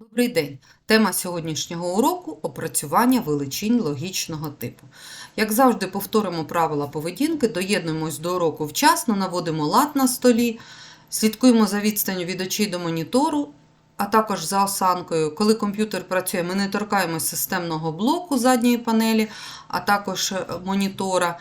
Добрий день! Тема сьогоднішнього уроку опрацювання величин логічного типу. Як завжди, повторимо правила поведінки, доєднуємось до уроку вчасно, наводимо лад на столі, слідкуємо за відстанню від очей до монітору, а також за осанкою. Коли комп'ютер працює, ми не торкаємось системного блоку задньої панелі, а також е, монітора.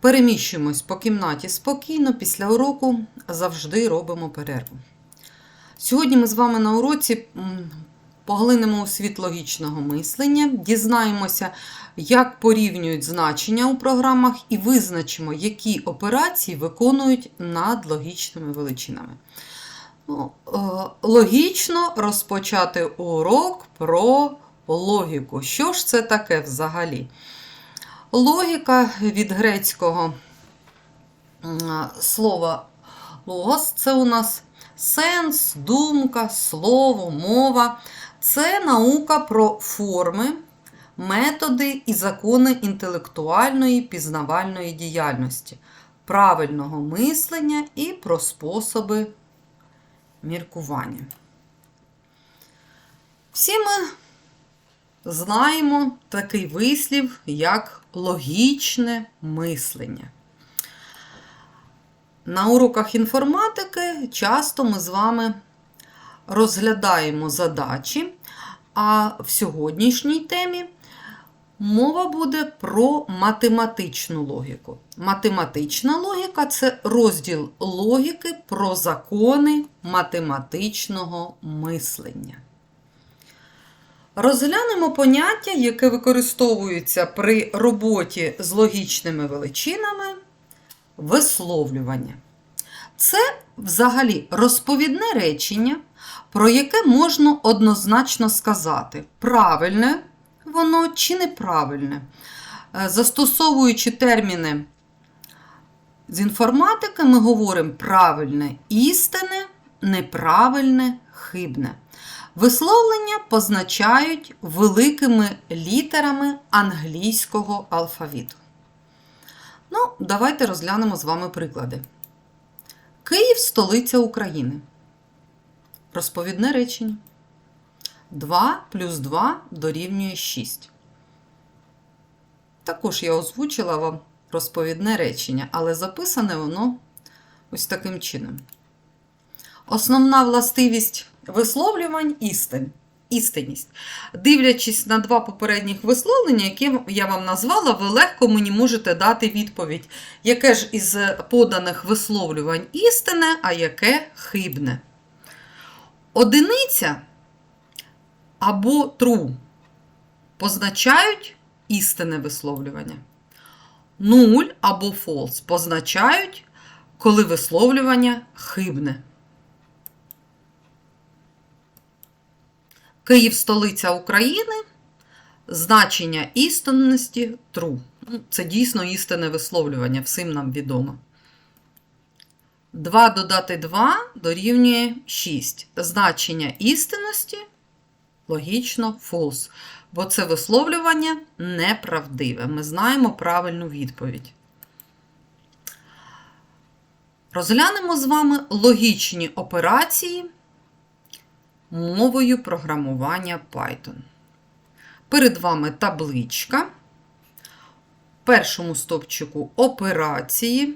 Переміщуємось по кімнаті спокійно, після уроку завжди робимо перерву. Сьогодні ми з вами на уроці поглинемо у світ логічного мислення, дізнаємося, як порівнюють значення у програмах, і визначимо, які операції виконують над логічними величинами. Ну, е, логічно розпочати урок про логіку. Що ж це таке взагалі? Логіка від грецького слова логос це у нас сенс, думка, слово, мова. Це наука про форми, методи і закони інтелектуальної пізнавальної діяльності, правильного мислення і про способи міркування. Всі ми знаємо такий вислів, як логічне мислення. На уроках інформатики часто ми з вами розглядаємо задачі, а в сьогоднішній темі мова буде про математичну логіку. Математична логіка це розділ логіки про закони математичного мислення. Розглянемо поняття, яке використовується при роботі з логічними величинами висловлювання. Це взагалі розповідне речення, про яке можна однозначно сказати, правильне воно чи неправильне. Е, Застосовуючи терміни з інформатики, ми говоримо правильне істинне, неправильне, хибне. Висловлення позначають великими літерами англійського алфавіту. Ну, давайте розглянемо з вами приклади. Київ столиця України. Розповідне речення. 2 плюс 2 дорівнює 6. Також я озвучила вам розповідне речення, але записане воно ось таким чином. Основна властивість висловлювань істин. Істинність. Дивлячись на два попередніх висловлення, які я вам назвала, ви легко мені можете дати відповідь, яке ж із поданих висловлювань істинне, а яке хибне. Одиниця або true позначають істинне висловлювання. Нуль або false позначають, коли висловлювання хибне. Київ столиця України. Значення істинності true. Ну, Це дійсно істинне висловлювання, всім нам відомо. 2 додати 2 дорівнює 6. Значення істинності логічно false. Бо це висловлювання неправдиве. Ми знаємо правильну відповідь. Розглянемо з вами логічні операції мовою програмування Python. Перед вами табличка. В першому стовпчику операції.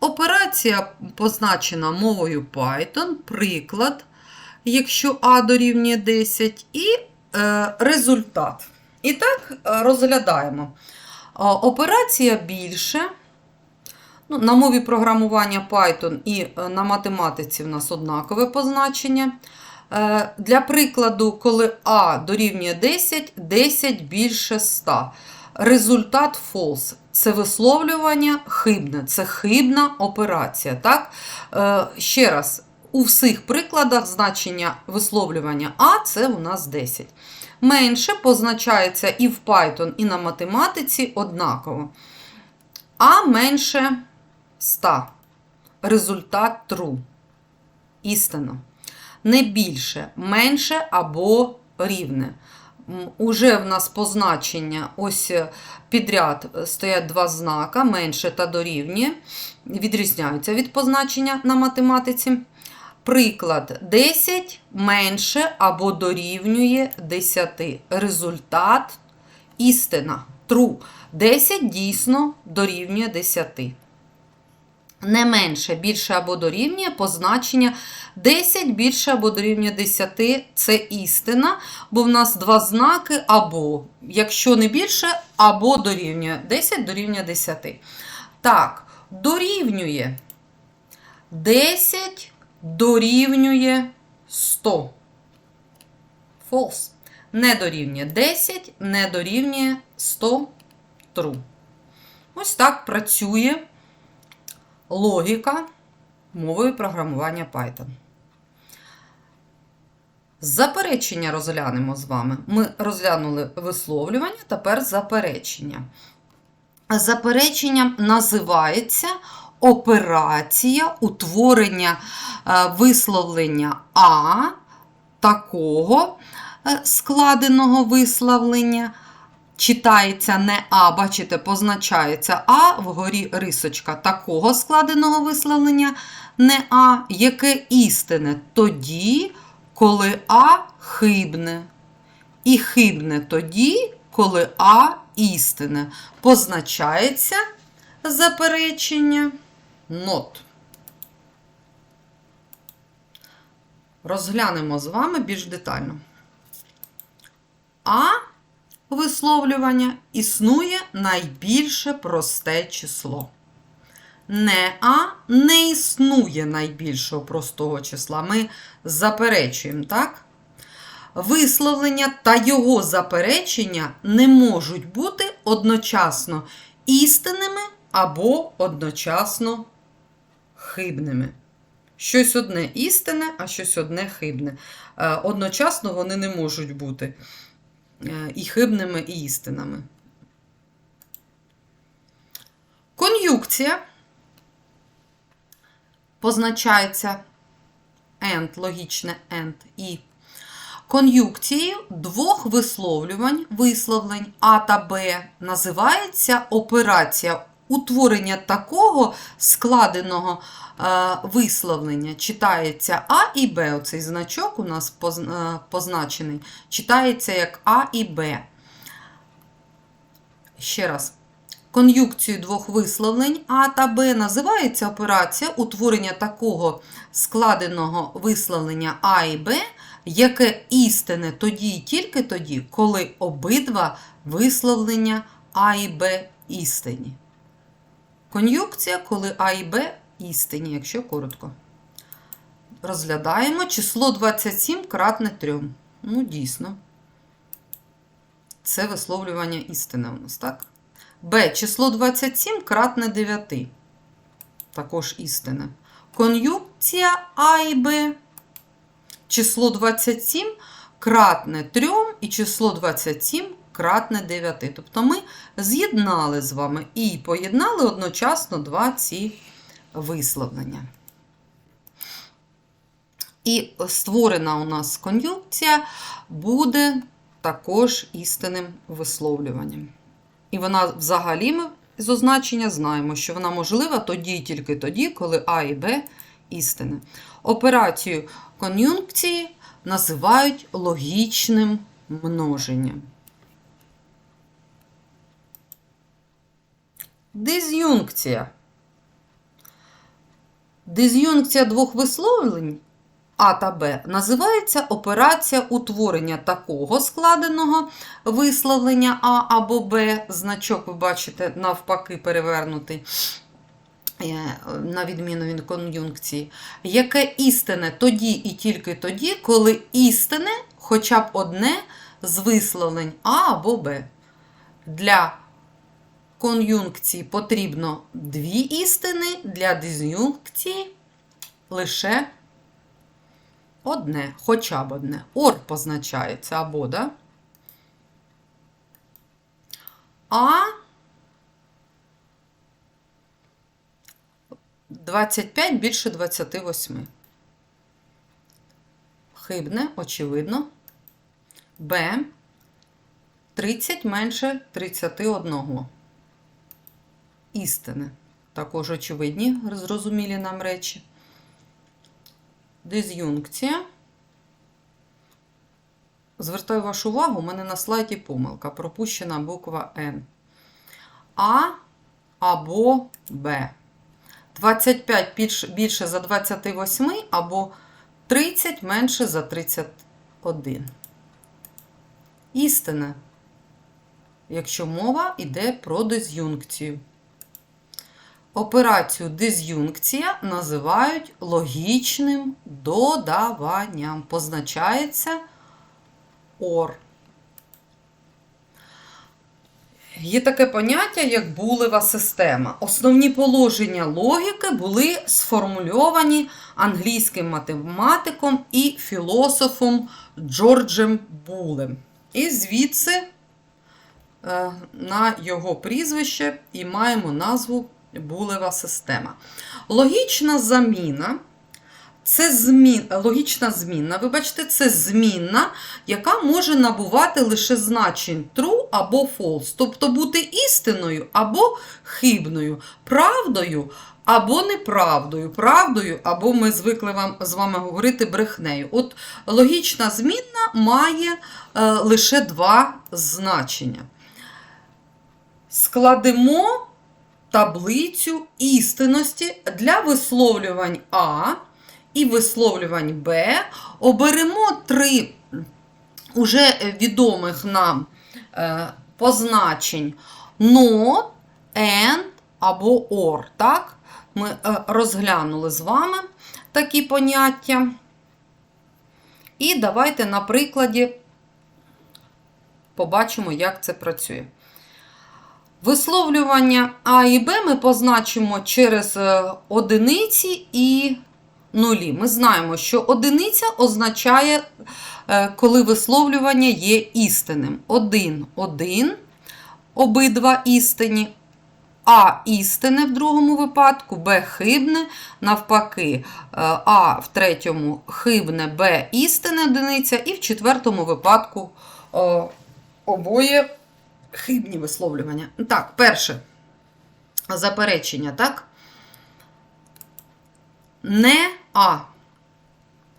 Операція позначена мовою Python, приклад, якщо А дорівнює 10, і е, результат. І так, е, розглядаємо. Е, Операція більше. Ну, на мові програмування Python і е, на математиці в нас однакове позначення. Е, Для прикладу, коли А дорівнює 10, 10 більше 100. Результат false. Це висловлювання хибне, це хибна операція. Так? Е, Ще раз, у всіх прикладах значення висловлювання А це у нас 10. Менше позначається і в Python, і на математиці однаково. А менше 100. Результат true. Істина не більше, менше або рівне. Уже в нас позначення ось е, підряд стоять два знака, менше та дорівнює, відрізняються від позначення на математиці. Приклад 10 менше або дорівнює 10. Результат істина. True. 10 дійсно дорівнює 10. Не менше, більше або дорівнює позначення 10 більше або дорівнює 10 це істина, бо в нас два знаки або. Якщо не більше, або дорівнює 10 дорівнює 10. Так, дорівнює 10 дорівнює 100. False. Не дорівнює 10, не дорівнює 100. True. Ось так працює логіка мовою програмування Python. Заперечення розглянемо з вами. Ми розглянули висловлювання, тепер заперечення. Запереченням називається операція утворення е, висловлення А такого е, складеного висловлення. Читається не А, бачите, позначається А, вгорі рисочка такого складеного висловлення не А, яке істине тоді, коли А хибне. І хибне тоді, коли А істине. Позначається заперечення not. Розглянемо з вами більш детально. А висловлювання існує найбільше просте число. Не А не існує найбільшого простого числа. Ми заперечуємо, так? Висловлення та його заперечення не можуть бути одночасно істинними або одночасно хибними. Щось одне істинне, а щось одне хибне. Е, Одночасно вони не можуть бути і хибними, і істинами. Кон'юкція позначається and, логічне and і кон'юкцією двох висловлювань, висловлень А та Б називається операція утворення такого складеного е, висловлення. Читається А і Б. Оцей значок у нас е, позначений, читається як А і Б. Ще раз. Кон'юкцію двох висловлень А та Б називається операція утворення такого складеного висловлення А і Б, яке істине тоді і тільки тоді, коли обидва висловлення А і Б істинні. Кон'юкція, коли А і Б істинні, якщо коротко. Розглядаємо число 27 кратне 3. Ну, дійсно. Це висловлювання істини у нас, так? Б. Число 27 кратне 9. Також істина. Кон'юкція А і Б. Число 27 кратне 3 і число 27 кратне 9. Тобто ми з'єднали з вами і поєднали одночасно два ці висловлення. І створена у нас кон'юнкція буде також істинним висловлюванням. І вона взагалі ми з означення знаємо, що вона можлива тоді тільки тоді, коли А і Б істини. Операцію кон'юнкції називають логічним множенням. Диз'юнкція. Диз'юнкція двох висловлень А та Б називається операція утворення такого складеного висловлення А або Б. Значок, ви бачите, навпаки перевернутий, е, на відміну від кон'юнкції, яке істине тоді і тільки тоді, коли істине хоча б одне з висловлень А або Б. Для кон'юнкції потрібно дві істини, для диз'юнкції лише одне, хоча б одне. Ор позначається або, да? А 25 більше 28. Хибне, очевидно. Б 30 менше 31. Істини. Також очевидні, зрозумілі нам речі. диз'юнкція. Звертаю вашу увагу, у мене на слайді помилка. Пропущена буква Н. А або Б. 25 більше, більше за 28 або 30 менше за 31. Істина, якщо мова йде про диз'юнкцію. Операцію диз'юнкція називають логічним додаванням. Позначається OR. Є таке поняття, як булева система. Основні положення логіки були сформульовані англійським математиком і філософом Джорджем Булем. І звідси е, на його прізвище і маємо назву булева система. Логічна заміна. Це змін, логічна змінна, вибачте, це змінна, яка може набувати лише значень true або false, тобто бути істиною або хибною, правдою або неправдою, правдою, або ми звикли вам, з вами говорити брехнею. От логічна змінна має е, лише два значення. Складемо таблицю істинності для висловлювань А і висловлювань Б. Оберемо три уже відомих нам е, позначень not, and або or. Так? Ми е, розглянули з вами такі поняття. І давайте на прикладі побачимо, як це працює. Висловлювання А і Б ми позначимо через е, одиниці і нулі. Ми знаємо, що одиниця означає, е, коли висловлювання є істинним. Один, один, обидва істинні. А істине в другому випадку, Б хибне, навпаки, е, А в третьому хибне, Б істине одиниця, і в четвертому випадку обоє хибні висловлювання. Так, перше заперечення, так? Не А.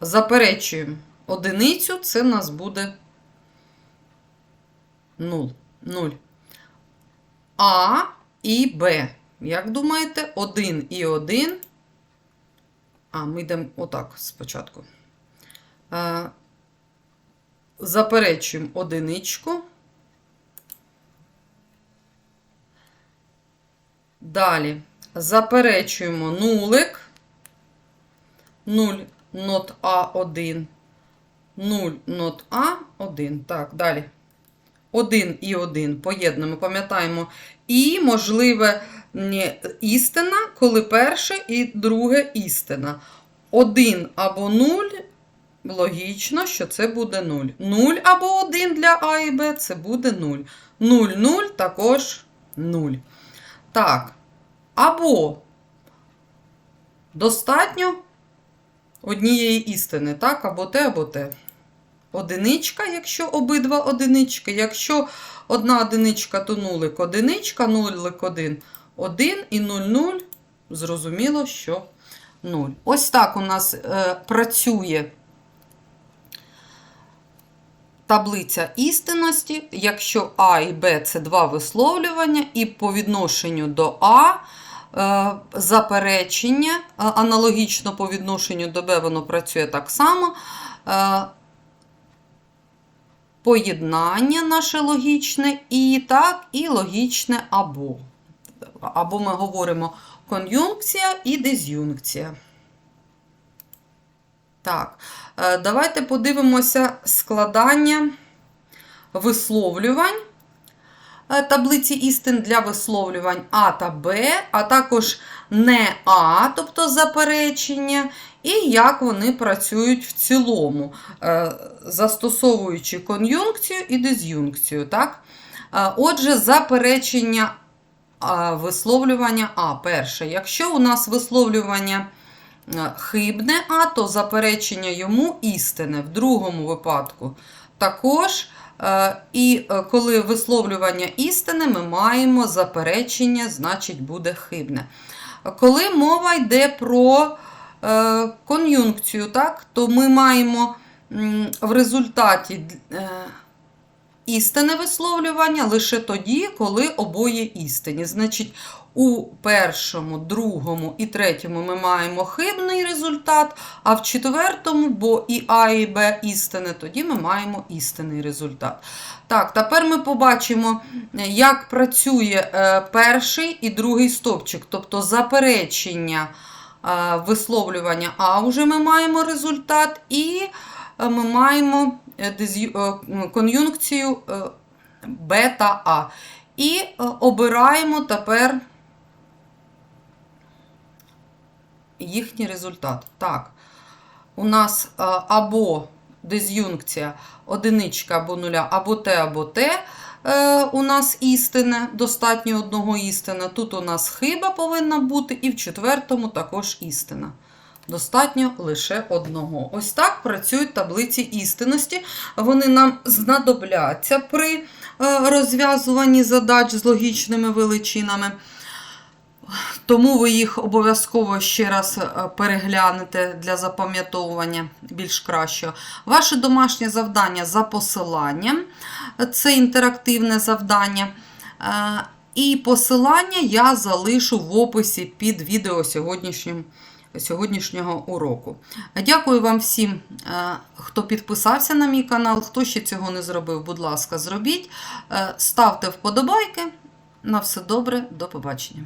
Заперечуємо одиницю, це нас буде 0. 0. А і Б. Як думаєте, 1 і 1. А, ми йдемо отак спочатку. Е, Заперечуємо одиничку. Далі заперечуємо нулик. 0 not А1. 0 not А1. Так, далі. 1 і 1 поєднуємо, пам'ятаємо. І, можливе, істина, коли перше і друге істина. 1 або 0. Логічно, що це буде 0. 0 або 1 для А і Б це буде 0. 0, 0 також 0. Так. Або достатньо однієї істини, так, або те, або те. Одиничка, якщо обидва одинички. Якщо одна одиничка, то нулик одиничка, нулик один, один і 0, 0. Зрозуміло, що 0. Ось так у нас е, працює таблиця істинності. Якщо А і Б це два висловлювання, і по відношенню до А. Е, Заперечення, е, аналогічно по відношенню до Б, воно працює так само. Е, Поєднання наше логічне і так, і логічне або. Або ми говоримо кон'юнкція і диз'юнкція. Так, давайте подивимося складання висловлювань таблиці істин для висловлювань А та Б, а також не А, тобто заперечення, і як вони працюють в цілому, застосовуючи кон'юнкцію і диз'юнкцію. Отже, заперечення висловлювання А. Перше, якщо у нас висловлювання хибне А, то заперечення йому істине в другому випадку. Також Е, І е, коли висловлювання істини, ми маємо заперечення, значить, буде хибне. Коли мова йде про е, кон'юнкцію, то ми маємо в результаті е, істинне висловлювання лише тоді, коли обоє істинні. Значить, у першому, другому і третьому ми маємо хибний результат, а в четвертому, бо і А, і Б істини, тоді ми маємо істинний результат. Так, тепер ми побачимо, як працює е, перший і другий стовпчик, тобто заперечення е, висловлювання А вже ми маємо результат, і е, ми маємо кон'юнкцію е, Б та А. І е, обираємо тепер їхній результат. Так, у нас е, або диз'юнкція одиничка або нуля, або Т, або Т. е, У нас істине, достатньо одного істина. Тут у нас хиба повинна бути, і в четвертому також істина. Достатньо лише одного. Ось так працюють таблиці істинності. Вони нам знадобляться при е, розв'язуванні задач з логічними величинами. Тому ви їх обов'язково ще раз е, переглянете для запам'ятовування більш кращого. Ваше домашнє завдання за посиланням. Це інтерактивне завдання. Е, І посилання я залишу в описі під відео сьогоднішнім, сьогоднішнього уроку. Дякую вам всім, е, хто підписався на мій канал. Хто ще цього не зробив, будь ласка, зробіть. Е, Ставте вподобайки. На все добре, до побачення.